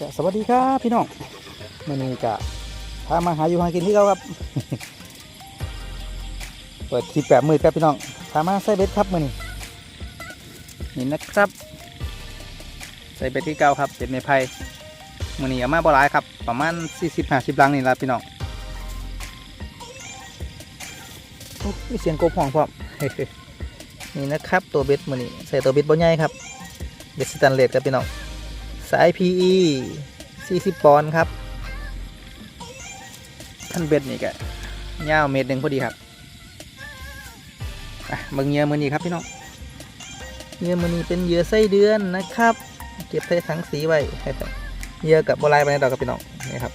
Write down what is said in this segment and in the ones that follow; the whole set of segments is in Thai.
ก็สวัสดีครับพี่น้องมื่อนี้ก็พามาหาอยู่หากินที่เขาครับ เปิดคลิปแบบมืดครับพี่น้องพามาใส่เบ็ดครับมื่อนี้นี่นะครับ ใส่เบ็ดที่เก่าครับเบ็ดไม้ไผ่มื่อนี้เอามาบ่หลายครับ ประมาณ40 50ลังนี่ละพี่น้องโอ้มีเสียงกบห้องพร้อมนี่นะครับตัวเบ็ดมื่อนี้ใส่ตัวเบ็ดบ่ใหญ่ครับเบ็ดสแตนเลสครับพี่น้อง สาย PE 40 ปอนด์ครับท่านเบ็ดนี่ก็ยาวเมตรหนึ่งพอดีครับอะเบางเยื่อมือนี้ครับพี่น้องเหยื่อมือนี้เป็นเหยื่อไส้เดือนนะครับ เก็บใส่ถังสีไว้เหยื่อกับโบราณไปในดอกครับพี่น้องนี่ครับ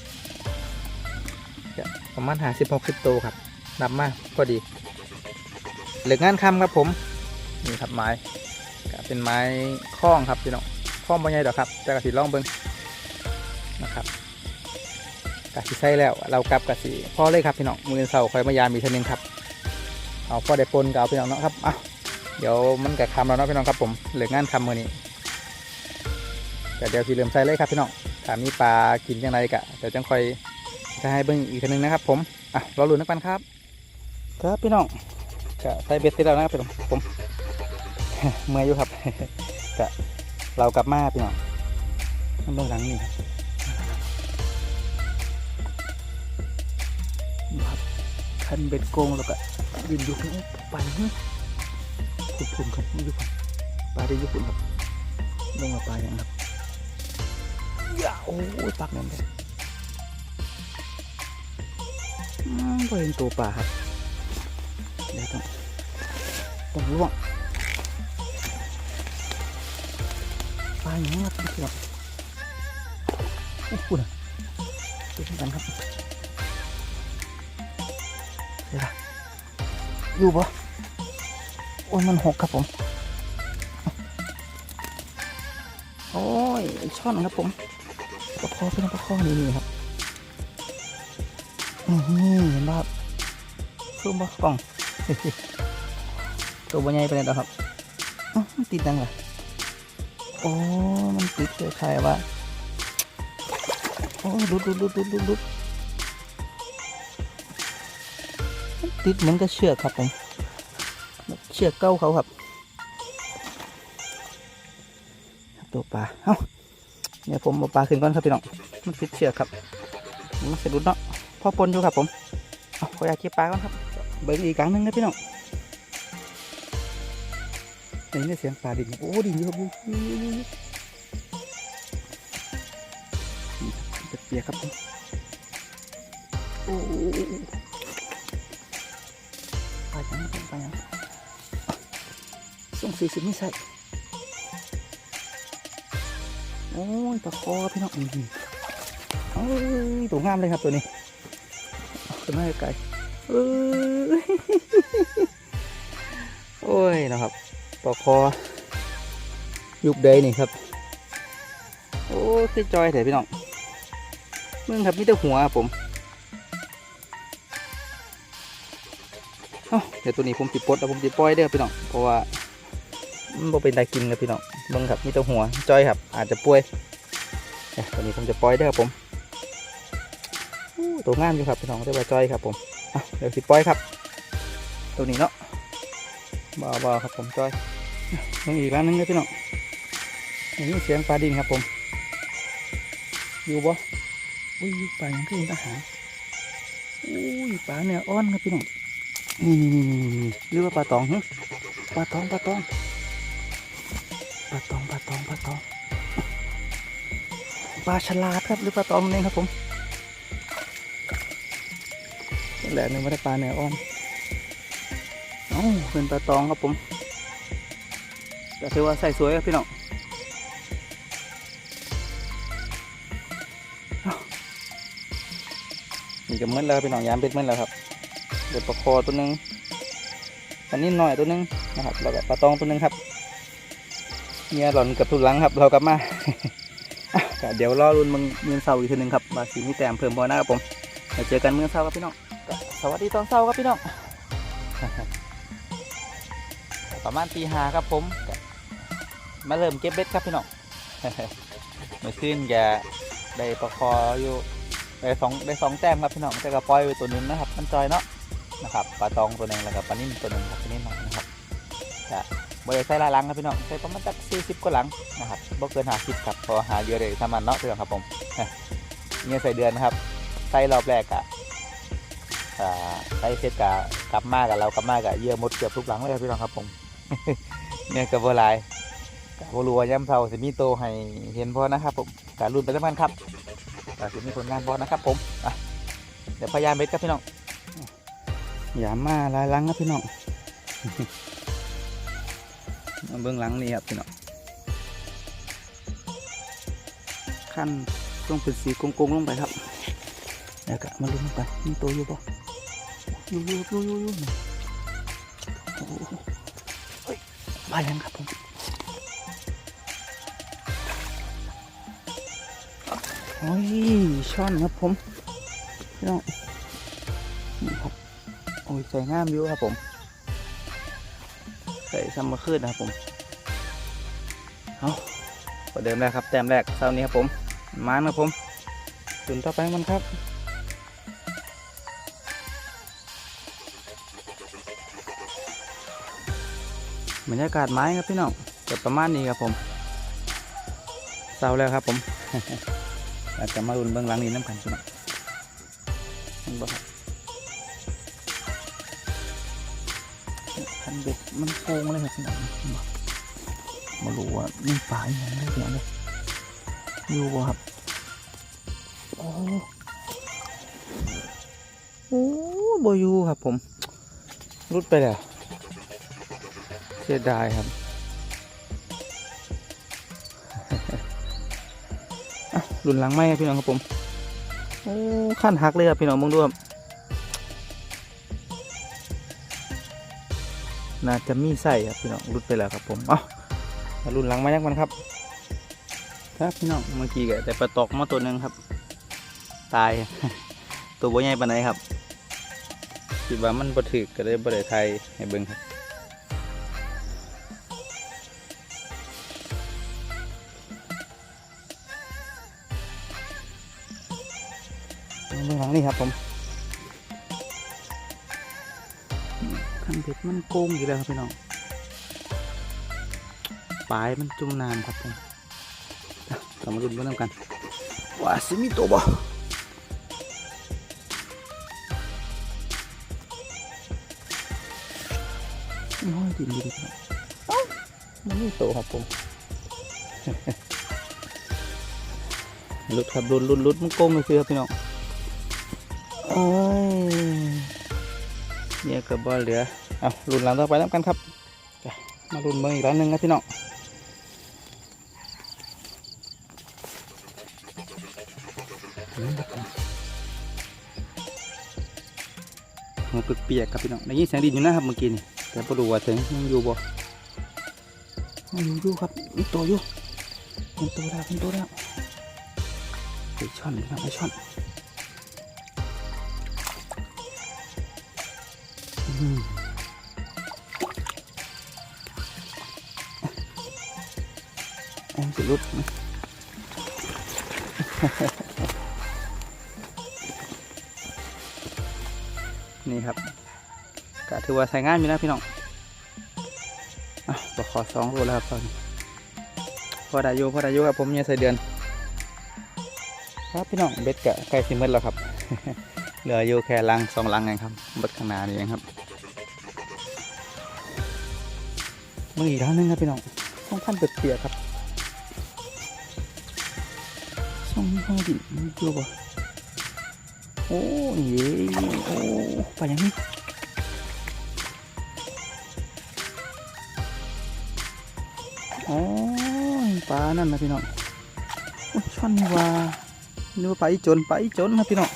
ประมาณหาสิบหกสิบตัวครับนับมาพอดีเหลืองานคำครับผมนี่ครับไม้เป็นไม้คล้องครับพี่น้อง ข้อมบ่ใหญ่ดอกครับ แต่กะสิลองเบิ่งนะครับกะสิใส่แล้ว เรากลับกะสิพ่อเลยครับพี่น้องมือเสาคอยมายามอีกทีหนึงครับเอาพ่อได้ปนกับเอาพี่น้องเนาะครับอะเดี๋ยวมันกะคำแล้วเนาะพี่น้องครับผมเหลืองานคำมือนี้แต่เดี๋ยวสิเริ่มใส่เลยครับพี่น้องถ้ามีปลากินยังไงกะเดี๋ยวจังคอยจะให้เบิ่งอีกทีหนึงนะครับ ผมอะรอลุ้นนักปันครับ ครับพี่น้องกะใส่เบ็ดเสร็จแล้วนะครับพี่น้องผมเมื่อยอยู่ครับกะ เรากลับมาพี่น้องมันเบื้องหลังนี่ครับนี่ครับคันเบ็ดโกงแล้วก็ยืนอยู่ข้างไปนี่ขุดผุนครับนี่อยู่ครับปลาได้อยุปุ่นครับลงมาปลาอย่างครับอย่าโอ้ยปักแน่นเลยอืมพอเห็นตัวปลาครับเดี๋ยวต้องต้องล่วง ลาอย่างนี้ครับครับโอ้โหนะดูกันครับเดี๋ยวอยู่ปะโอ้ยมันหกครับผม โอ้ยช่อนครับผมประคอเป็นประคอนี่ครับนี่เห็นป่ะครับซูมป่ะกล่องตัวใหญ่ไปเลยนะครับติดดังเหรอ โอ้ มันติดเลยใครว่าโอ้ดุดดุดดุดดุดดุดดุดติดเหมือนกับเชือกครับผม เชือกเก้าเขาครับ ตัวปลา เอ้าเดี๋ยวผมเอาปลาขึ้นก่อนครับพี่น้อง มันติดเชือกครับ มันสะดุดเนาะพ่อปนอยู่ครับผม เอาขออยากเก็บปลาก่อนครับ เบิ้งอีกครั้งหนึงนะพี่น้อง นี่เนี่ยเสียงปลาดินโอ้ดินเยอะอยู่เปียกครับผมโอ้ปย่างปย่างส่งสี่สิบไม่ใส่โอ้ยปลาคอพี่น้องโอ้ยตัวงามเลยครับตัวนี้เอาขึ้นมาไกลโอ้ยนะครับ ปลาคอยุบเดยนี่ครับ โอ้คือจอยเถอะพี่น้องมึงครับมีแต่หัวครับผมเดี๋ยวตัวนี้ผมจิปดแล้วผมจิปล่อยเด้อพี่น้องเพราะว่ามันเป็นตากินครับพี่น้องเบิ่งครับมีแต่หัวจอยครับ อาจจะป่วยเอ้ยตัวนี้ผมจะปล่อยเด้อครับผมตัวงามอยู่ครับพี่น้องแต่ว่าจอยครับผมเดี๋ยวสิปล่อยครับ ตัวนี้เนาะ บ้าๆครับผมจอยยังอีกร้านหนึงเลยพี่น้องอันนี้เสียงปลาดินครับผม อยู่บ่อุ้ยปลายังขึ้นทหารอุ้ยปลาเนื้ออ่อนครับพี่น้องนี่นี่นี่นี่นี่หรือว่าปลาตองฮะปลาตองปลาตองปลาตองปลาตองปลาตองปลาฉลาดครับหรือปลาตองนี่ครับผมนี่แหละนึกว่าได้ปลาเนื้ออ่อนเอ้าเป็นปลาตองครับผมก็ถือว่าใส่สวยครับพี่น้องอ้าวนี่ก็เมือแล้วครับพี่น้องยามเบ็ดเมือแล้วครับเบ็ดปลาคอตัวหนึงอันนี้หน่อยตัวหนึงนะครับแล้วก็ปลาตองตัวหนึงครับเนี่ยหล่อนเกับทุกหลังครับ เรากลับมาอ่เดี๋ยวรอรุนมึงมือเสาร์อีกทีหนึงครับบาสีมีแต้มเพิ่มพอนะครับผมเดี๋ยวเจอกันมือเสาร์ครับพี่น้องสวัสดีตอนเสาร์ครับพี่น้อง ประมาณตีหาครับผมมาเริ่มเก็บเบ็ดครับพี่น้องเมื่อคืนแกได้ปลาคออยู่ได้สองได้สองแต้มครับพี่น้องแต่ก็ปล่อยไปตัวหนึงนะครับมันจอยเนาะนะครับปลาตองตัวหนึงแล้วก็ปลานิ่มตัวหนึงครับปลานิ่มนะครับจะบ่ได้ใส่ลายลังครับพี่น้องใส่ประมาณสักสี่สิบกว่าหลังนะครับบ่เกินหาสิบครับพอหาเยอะเลยทำมันเนาะพี่น้องครับผมเนี่ยใส่เดือนนะครับใส่รอบแรกอะใส่เสร็จกะกลับมากับเรากลับมากับเยี่ยหมดเกือบทุกหลังเลยครับพี่น้องครับผม เนี่ยกับโบหลายกับโบรัวย่ำเทาสิมีโตให้เห็นพอนะครับผมการรุ่นไปแล้วกันครับแต่สิมีผลงานพอนะครับผมเดี๋ยวพยายามเบ็ดครับพี่น้องอย่ามาลายลังครับพี่น้องเบื้องหลังนี่ครับพี่น้องขั้นต้องเป็นสีกงๆลงไปครับแล้วก็มาลุ้นกันมีตัวอยู่ปะอยู่อยู่อยู่อยู่อยู่นี่โอ้โหเฮ้ยมาแล้วครับผมโอ้ยช่อนครับผมพี่น้องนี่ครับโอ้ยใส่งามอยู่ครับผมใส่ซัมเมอร์คืนนะครับผมเอาประเดิมแรกครับแต้มแรกเช้านี้ครับผมมาครับผมตื่นต่อไปมันครับ บรรยากาศไม้ครับพี่น้องจะประมาณนี้ครับผมเศร้าแล้วครับผมอาจจะมารุนเบื้องหลังนี้น้ำกันพี่น้องเห็นบ่ครับคันเบ็ดมันโกงเลยครับพี่น้องมารู้ว่ามีปลาอย่างไรเดี๋ยวเลยอยู่ครับโอ้โอ้บ่อยู่ครับผมรุดไปแล้ว สียดายครับอะรุนหลังไหมครับพี่น้องครับผม โอ้ขั้นหักเลยครับพี่น้องมองดูครับน่าจะมีไส้ครับพี่น้องรุดไปแล้วครับผมเอ้ามารุนหลังไหมยักมันครับ ครับพี่น้องเมื่อกี้ก็แต่ปลาตอกมาตัวหนึ่งครับ ตาย ตัวบ่ใหญ่ปานไหนครับคิดว่ามันบ่ถึกก็เลยบ่ได้ไทยให้เบิ่งครับ นี่ครับผมขันเบ็ดมันโกงอยู่แล้วครับพี่น้องปลายมันจุ่มน้ำครับผมอะเรามาลุ้นกันกันว่าสิมีตัวบ่น้อยดินดีดีครับเอ้ามันมีตัวครับผมลุดครับลุดลุดลุดมันโกงเลยคือครับพี่น้อง โอ้ยเนี่ยก็บ่เหลือเอารุ่นหลังต่อไปแล้วกันครับ มารุ่นเบิ่งอีกร้านหนึ่งครับพี่น้องหัวเปียกๆครับพี่น้องได้ยินเสียงดินอยู่นะครับเมื่อกี้นี่แต่ไม่รู้ว่าเสียงยังอยู่บ่ยังอยู่ครับมีตัวอยู่มีตัวแล้วมีตัวแล้วไอช่อนน้องไอช่อน จะรุดนี่ครับก็ถือว่าใช้งานอยู่นะพี่น้องอะตัวขอสองโลแล้วครับตอนนี้พอได้อยู่พอได้อยู่ครับผมเนี่ยใส่เดือน ครับพี่น้องเบ็ดกะใกล้สิหมดแล้วครับ เหลืออยู่แค่ลังสองลังเองครับเบ็ดข้างหน้านี่เองครับ มืออีกครั้งนึงครับพี่น้องส่องพันเปียกๆครับส่องห้องดินมันเกี่ยวบ่โอ้ยโอ้ไปยังนี้โอ้ยปลานั่นนะพี่น้องโอ้ยช่อนว่านึกว่าไปจนไปจนครับพี่น้อง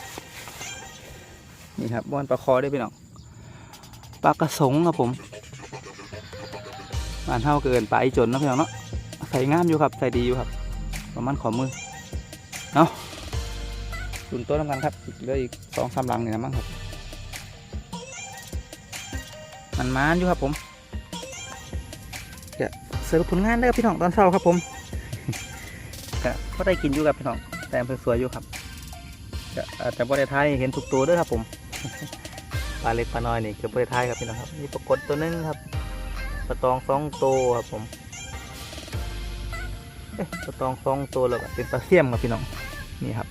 นี่ครับบอนปลาคอได้พี่น้องปลากระสงครับผม บ้านเท่าเกินไปจนนะพี่น้องเนาะใส่งามอยู่ครับใส่ดีอยู่ครับ ประมาณขอมือเนาะตุนต๊ะน้ำกันครับเหลืออีกสองสามหลังนี่นะมั้งครับมันมานอยู่ครับผมจะเสร์ฟผลงานได้ครับพี่น้องตอนเช้าครับผมก็ก็ได้กินอยู่ครับพี่น้องแต้มสวยอยู่ครับจะอ่อแต่บ่ไทายเห็นทุกตัวด้วยครับผมปลาเล็กปลาน้อยนี่คือบ่ได้ทายครับพี่น้องครับนี่ปรากฏตัวนึงครับ ปลาตองสองตัวครับผมเอ๊ะปลาตองสองตัวแล้วก็เป็นปลาเสี่ยมครับพี่น้องนี่ครับ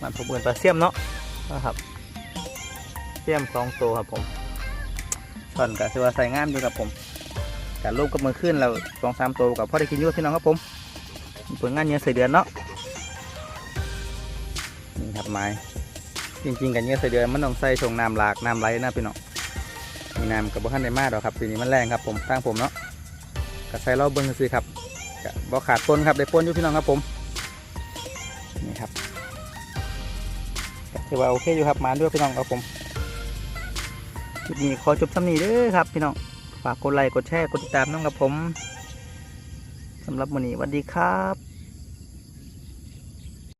มันผมเอินปลาเสี่ยมเนาะนะครับเสี่ยมสองตัวครับผมช่อนก็ถือว่าใส่งามอยู่ครับผมการรูปกับมือขึ้นเราสองสามตัวกับพ่อได้กินยู่พี่น้องครับผมผลงานเนื้อใส่เดือนเนาะนี่ครับไม้จริงๆกับเนื้อใส่เดือนมันต้องใส่ชงน้ำหลากน้ำไหลนะพี่น้อง น้ำกับบ่ขั้นได้มากหรอกครับปีนี้มันแรงครับผมตั้งผมเนาะก็ใส่รอบเบิ้งซื้อครับก็บ่ขาดปนครับได้ปนอยู่พี่น้องครับผมนี่ครับถือว่าโอเคอยู่ครับมาด้วยพี่น้องครับผมคลิปนี้ขอจบสำนีเด้อครับพี่น้องฝากกดไลค์กดแชร์กดติดตามน้องกับผมสำหรับวันนี้สวัสดีครับ